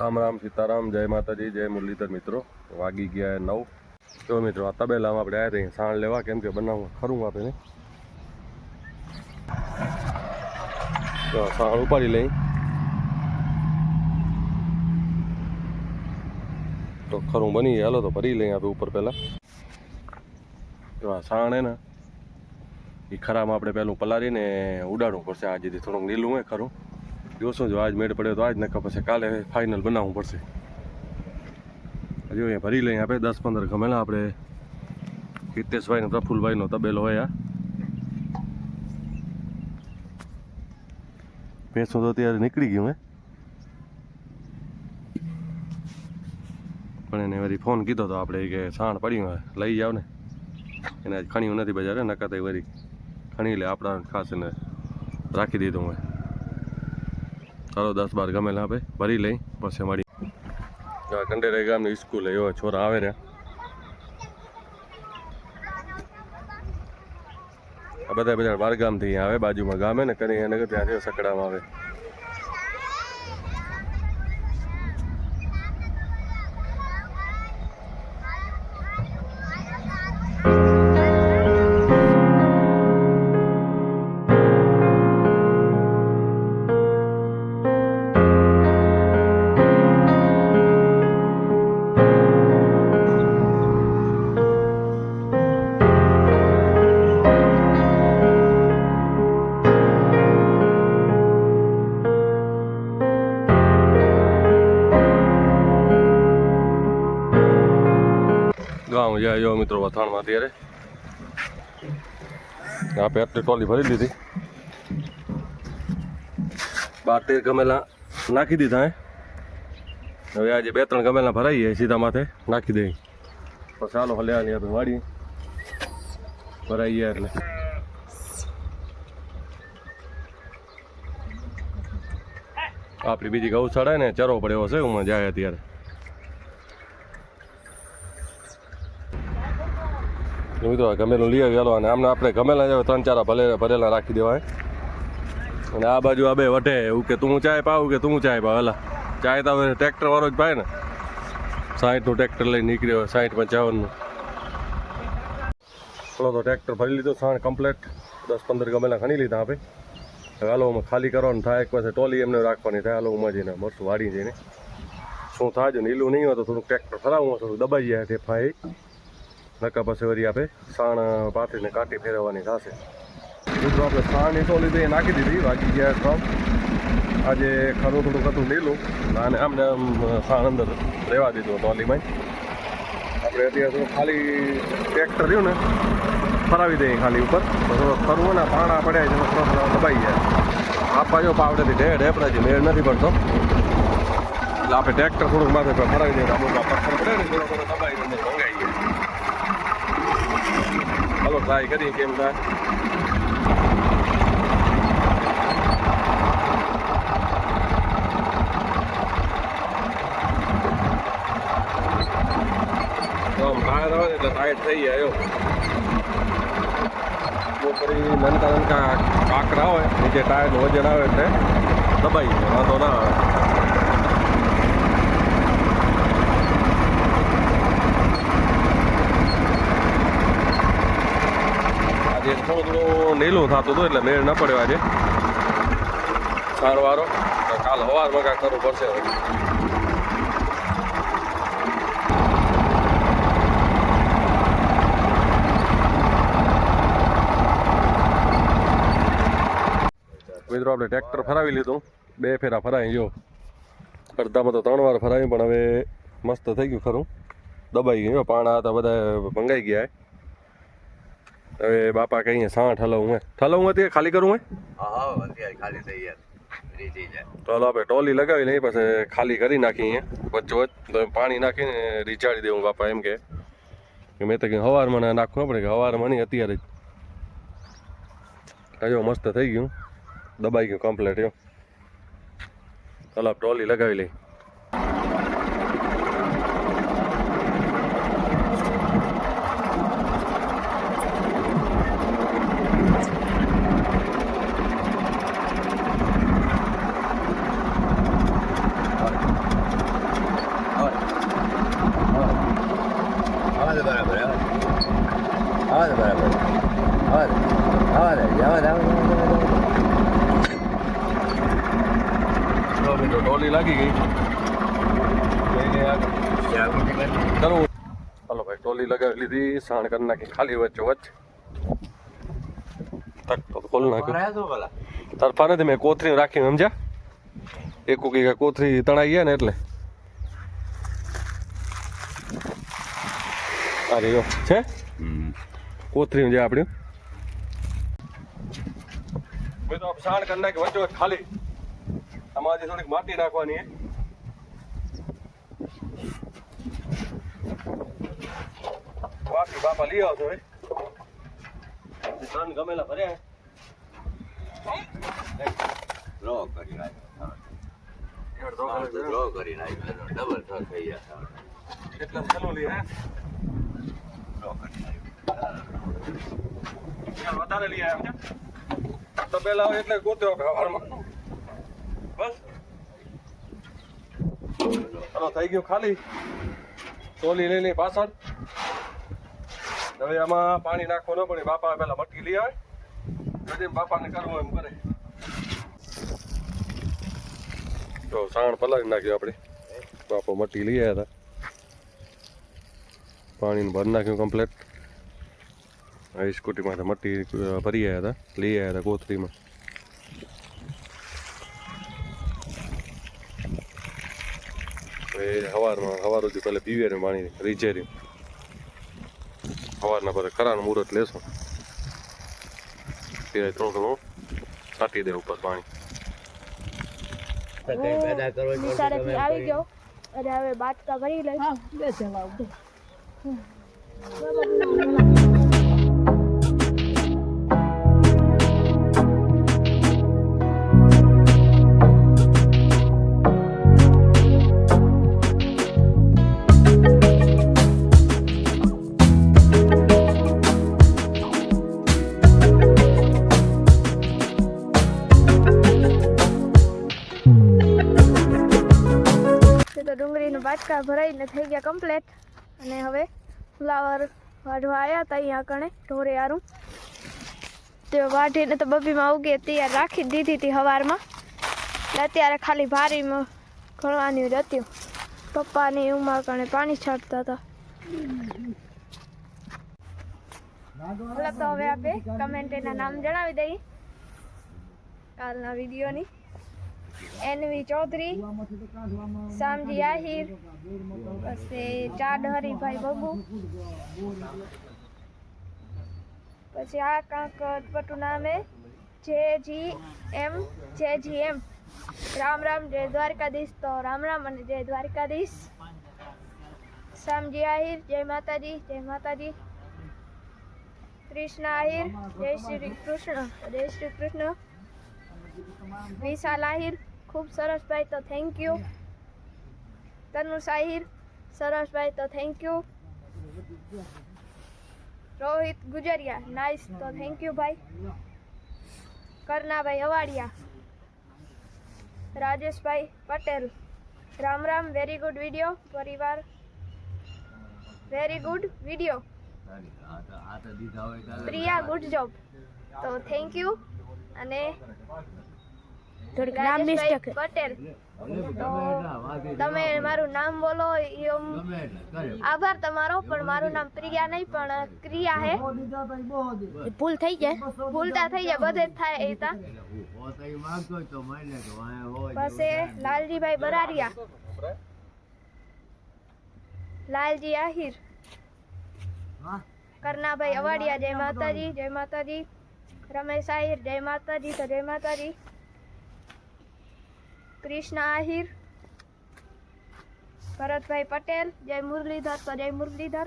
રામ રામ, સીતારામ, જય માતાજી, જય મુરલીધર મિત્રો. વાગી ગયા નવ. તો મિત્રો, આ તબેલામાં આપણે આવ્યા છીએ. સાણ લેવા કેમ કે બનાવવા ખરું આપણે તો સાણ ઉપાડી લઈ. તો ખરું બની જાય હાલો તો ભરી લઈએ આપણે ઉપર પહેલાં. તો આ સાણ હે ને એ ખરામાં આપણે પહેલું પલાળીને ઉડાડવું પડશે. આ જેથી થોડુંક નીલું હોય ખરું. જોશું જો આજ મેળ પડ્યો તો આજ નકર પછી કાલે ફાઇનલ બનાવવું પડશે. હજુ અહીંયા ભરી લઈએ આપણે દસ પંદર ગમેલા આપણે. હિતેશભાઈ ને પ્રફુલભાઈનો તબેલો હોય આ. ભેંસો તો અત્યારે નીકળી ગયું હે. પણ એને વળી ફોન કીધો તો આપણે કે સાણ પડ્યું લઈ જાવ ને. એને ખણ્યું નથી બજારે, નકા તો વરી ખણી લે, આપણા ખાસ એને રાખી દીધું હોય. ચાલો દસ બાર ગમે આપણે ભરી લઈ, પછી આ કંડેરા ગામની સ્કૂલ એવા છોરા આવે રહ્યા આ બધા બધા બાર ગામથી આવે, બાજુમાં ગામે ને કરી એને ત્યાં સકડામાં આવે. મિત્રો વથાણમાં અત્યારે. આ પેટની ટોલી ભરી લીધી. બાર તેર ગમેલા નાખી દીધા હે. હવે આજે બે ત્રણ ગમેલા ભરાઈએ સીધા માથે નાખી દઈ પછી ચાલો હલ્યાની આપણે વાડી. ભરાઈ ગયા એટલે. આપણી બીજી ગૌશાળા ને ચરો પડે હશે હું જાય અત્યારે. મિત્રો ગમેલું લઈ આવી અને આમને આપણે ગમેલા જાવ ત્રણ ચાર ભલે ભરેલા રાખી દેવાય. અને આ બાજુ આ બે વઢે, એવું કે તું ચાય પાવું કે તું ચાય પાવ એલા ચાય તો ટ્રેક્ટર વાળો જ પાય ને. સાઠનું ટ્રેક્ટર લઈને નીકળ્યો સાઠ પંચાવનનું ચલો તો ટ્રેક્ટર ભરી લીધું, સાણ કમ્પ્લેટ દસ પંદર ગમેલા ખણી લીધા આપે. હવે હાલો ખાલી કરવાનું થાય, એક પાસે ટોલી એમને રાખવાની થાય, હાલો ઉમાં જઈને મરચું વાળી જઈને. શું થાય નીલું નહીં હોય તો થોડુંક ટ્રેક્ટર ફરાવું થોડુંક દબાઈ જાય તે ફાઈ. નકા પછી વળી આપણે સાણ પાથરીને કાંટી ફેરવવાની થશે. મિત્રો, આપણે સાણની તો લીધી એ નાખી દીધી, બાકી ગયા ત્રણ આજે ખરું થોડુંક હતું લીલું, અને આમને આમ સાણ અંદર રહેવા દીધું ટોલીમાં આપણે અત્યારે થોડું ખાલી ટ્રેક્ટર રહ્યું ને, ફરાવી દઈએ ખાલી ઉપર. થોડો ફરવું ને પાણા પડ્યા છે થોડો દબાઈ જાય. આપવા જો પાવડેથી ઢેર ઢેપડાથી મેળ નથી પડતો. એટલે આપણે ટ્રેક્ટર થોડુંક માથે ફરાવી દઈએ અમુક પથ્થર પડે ને, થોડો થોડો દબાઈ હાલો ટ્રાય કરીએ કેમ થાય તો બહાર આવે એટલે ટાઈટ થઈ જાય એવું ઉપરી નાનકા નાનકા કાંકરા હોય નીચે ટાયર વજન આવે એટલે દબાઈ જાય વાંધો ના આવે આજે થોડું નીલું થતું હતું એટલે મેળ ન પડ્યો આજે. સારો વારો. કાલ સવારમાં કાંઈ કરવું પડશે મિત્રો, આપણે ટ્રેક્ટર ફરાવી લીધું. બે ફેરા ફરાવી જો અડધામાં તો ત્રણ વાર ફરાવી પણ હવે મસ્ત થઈ ગયું ખરું. દબાઈ ગયું. પાણા હતા બધા ભંગાઈ ગયા. હવે બાપા કહીએ સાઠ હું હે. ઠલવું હતી ખાલી કરું હે? હા અત્યારે ખાલી થઈ જાય. તો આપણે ટોલી લગાવી લઈ પછી ખાલી કરી નાખી અહીંયા વચ્ચો વચ્ચ પાણી નાખીને રીચાડી દેવું બાપા એમ કે. મેં તો કહ્યું હવારમાં ના નાખવું આપણે પડે કે હવારમાં નહીં અત્યારે જ. હજો મસ્ત થઈ ગયું. દબાઈ ગયું કમ્પ્લેટ યો ચાલો ટોલી લગાવી લઈ આવાજ બરાબર. આવાજ આવાજ આવાજ આવાજ ટોલી લાગી ગઈ. કરવું ચાલો. ભાઈ ટોલી લગાવી લીધી સાણ કરી નાખી ખાલી વચ્ચે વચ્ચે. તક તો ખોલ નાખ્યો. તરફા નથી મેં કોથરી રાખીને સમજ્યા? એક કુકી કોથરી તણાઈ ગયા ને એટલે. અરે છે? કોથરી છે આપણી મેં તો સાણ કરી નાખી વચ્ચે ખાલી આમાં હજી થોડીક માટી નાખવાની છે બાકી બાપા લઈ આવશો હવે ત્રણ ગમેલા ભર્યા ડ્રો કરી નાખ્યો. ડ્રો કરી નાખ્યો. ડબલ થર થઈ ગયા. એટલા ચાલુ લઈ ડ્રો કરી નાખ્યો. વધારે લઈ આવ્યા છે. તો પેલા આવે એટલે ગોત્યો હવારમાં બસ. ચાલો, થઈ ગયું ખાલી. ટોલી લઈ પાછળ. હવે આમાં પાણી નાખવું ન પડે. બાપા પેલા મટકી લઈ આવે. પછી બાપાને કરવું એમ કરે. તો સાણ પલાળી નાખ્યું આપણે. બાપો મટકી લઈ આવ્યા હતા. પાણીને ભરી નાખ્યું કમ્પ્લેટ આ સ્કૂટીમાં મટ્ટી ભરી આવ્યા હતા. લઈ આવ્યા હતા ગોથરીમાં એ સવારમાં સવાર સુધી પહેલાં પીવે ને પાણી રીઝેરી સવારના પછી ખરાનું મુહૂર્ત લેશું. ત્યારે ત્રણ ઘણું છાંટી દે ઉપર પાણી. નિશાળેથી આવી ગયો. અને હવે બાટકા ભરી લઈ બે ચલાવ બાટકા ભરાઈને થઈ ગયા કમ્પ્લેટ અને હવે ફ્લાવર વાઢવા આવ્યા હતા અહીંયા કણે ઢોરે આરું તે વાઢીને તો બબીમાં ઉગી તૈયાર રાખી દીધી હતી સવારમાં અત્યારે ખાલી ભારીમાં ઘણવાની હતી. પપ્પાની ઉમા કણે પાણી છાંટતા હતા ચાલો તો હવે આપણે કમેન્ટ એના નામ જણાવી દઈએ કાલના વિડીયોની એનવી ચૌધરી શામજી આહિર પછી ચાડ હરિભાઈ બબુ પછી આ કાંક પટુ નામે જે જી એમ જે જી એમ રામ રામ, જય દ્વારકાધીશ. તો રામ રામ અને જય દ્વારકાધીશ. શામજી આહિર જય માતાજી જય માતાજી. કૃષ્ણ આહિર જય શ્રી કૃષ્ણ, જય શ્રી કૃષ્ણ. વિશાલ આહિર ખૂબ સરસ ભાઈ તો થેન્ક યુ તનુ સાહિર સરસ ભાઈ તો thank you Rohit Gujariya nice તો થેન્ક યુ ભાઈ. કરનાભાઈ Avadiya. Rajeshbhai Patel. Ram Ram very good video પરિવાર. વેરી ગુડ વીડિયો આ તો- આ તો દીધા હોય તો પ્રિયા ગુડ જોબ તો થેન્ક યુ અને થોડીક નામ રાજેશભાઈ મિસ્ટેક પટેલ. ગમે તો એટલા વાગે તમે મારું નામ બોલો ઈ અમ ગમે એટલા કરે. આભાર તમારો પણ મારું નામ પ્રિયા નહીં પણ ક્રિયા હે. ભૂલ થઈ જાય. ભૂલતા થઈ જાય બધે જ થાય એ તા. એટલે હું પોતે ઈ માંગતો હોય તો માની લે કે વાંહે હોય પછી લાલજીભાઈ બરારિયા. લાલજી આહિર. કરનાભાઈ અવાડિયા જય માતાજી જય માતાજી. રમેશ આહિર જય માતાજી તો જય માતાજી. કૃષ્ણ આહિર ભરતભાઈ પટેલ જય મુરલીધર તો જય મુરલીધર.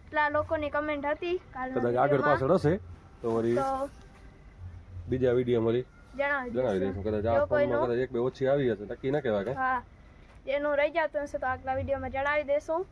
એટલા લોકોની કમેન્ટ હતી. કદાચ આગળ પાછળ હશે તો વળી બીજા વીડિયો મળી જણાવી. દઈશું. કદાચ આ ફોનમાં કદાચ એક બે ઓછી આવી હશે નક્કી ના કહેવાય કે? હા જેનું રહી જતું હશે તો આગલા વિડીયોમાં જણાવી દેશું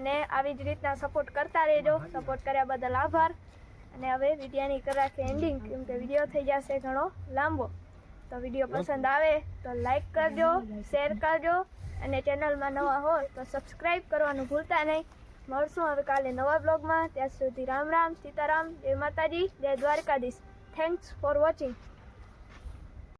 અને આવી જ રીતના સપોર્ટ કરતા રહેજો. સપોર્ટ કર્યા બદલ આભાર. અને હવે વિડીયાની કરાશે એન્ડિંગ કેમ કે વીડિયો થઈ જશે ઘણો લાંબો. તો વીડિયો પસંદ આવે તો લાઈક કરજો શેર કરજો અને ચેનલમાં નવા હોય તો સબસ્ક્રાઈબ કરવાનું ભૂલતા નહીં. મળશું હવે કાલે નવા બ્લોગમાં ત્યાં સુધી રામ રામ સીતારામ જય માતાજી જય દ્વારકાધીશ. Thanks for watching